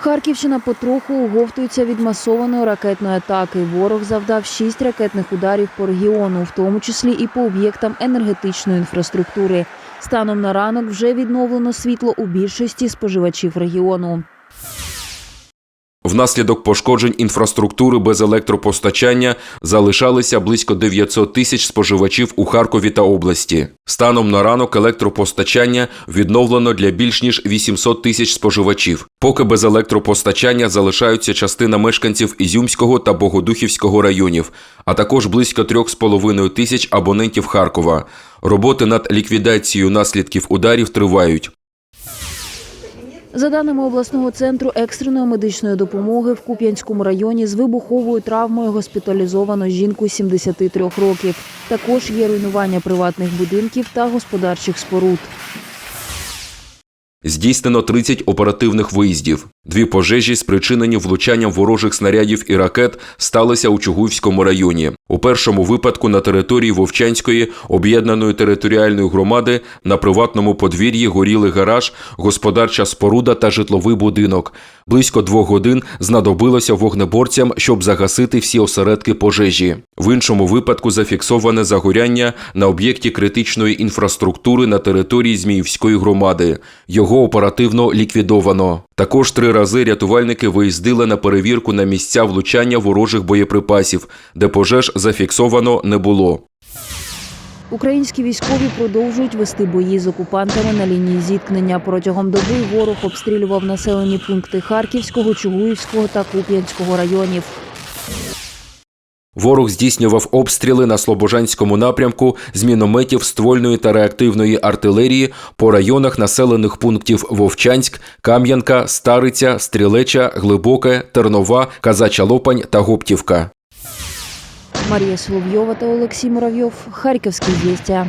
Харківщина потроху оговтується від масованої ракетної атаки. Ворог завдав шість ракетних ударів по регіону, в тому числі і по об'єктам енергетичної інфраструктури. Станом на ранок вже відновлено світло у більшості споживачів регіону. Внаслідок пошкоджень інфраструктури без електропостачання залишалися близько 900 тисяч споживачів у Харкові та області. Станом на ранок електропостачання відновлено для більш ніж 800 тисяч споживачів. Поки без електропостачання залишаються частина мешканців Ізюмського та Богодухівського районів, а також близько 3,5 тисяч абонентів Харкова. Роботи над ліквідацією наслідків ударів тривають. За даними обласного центру екстреної медичної допомоги в Куп'янському районі з вибуховою травмою госпіталізовано жінку 73 років. Також є руйнування приватних будинків та господарчих споруд. Здійснено 30 оперативних виїздів. Дві пожежі, спричинені влучанням ворожих снарядів і ракет, сталися у Чугуївському районі. У першому випадку на території Вовчанської об'єднаної територіальної громади на приватному подвір'ї горіли гараж, господарча споруда та житловий будинок. Близько двох годин знадобилося вогнеборцям, щоб загасити всі осередки пожежі. В іншому випадку зафіксоване загоряння на об'єкті критичної інфраструктури на території Зміївської громади. Його оперативно ліквідовано. Також три рази рятувальники виїздили на перевірку на місця влучання ворожих боєприпасів, де пожеж зафіксовано не було. Українські військові продовжують вести бої з окупантами на лінії зіткнення. Протягом доби ворог обстрілював населені пункти Харківського, Чугуївського та Куп'янського районів. Ворог здійснював обстріли на Слобожанському напрямку з мінометів ствольної та реактивної артилерії по районах населених пунктів Вовчанськ, Кам'янка, Стариця, Стрілеча, Глибоке, Тернова, Казача Лопань та Гоптівка. Марія Соловйова та Олексій Муравйов. Харківські звістя.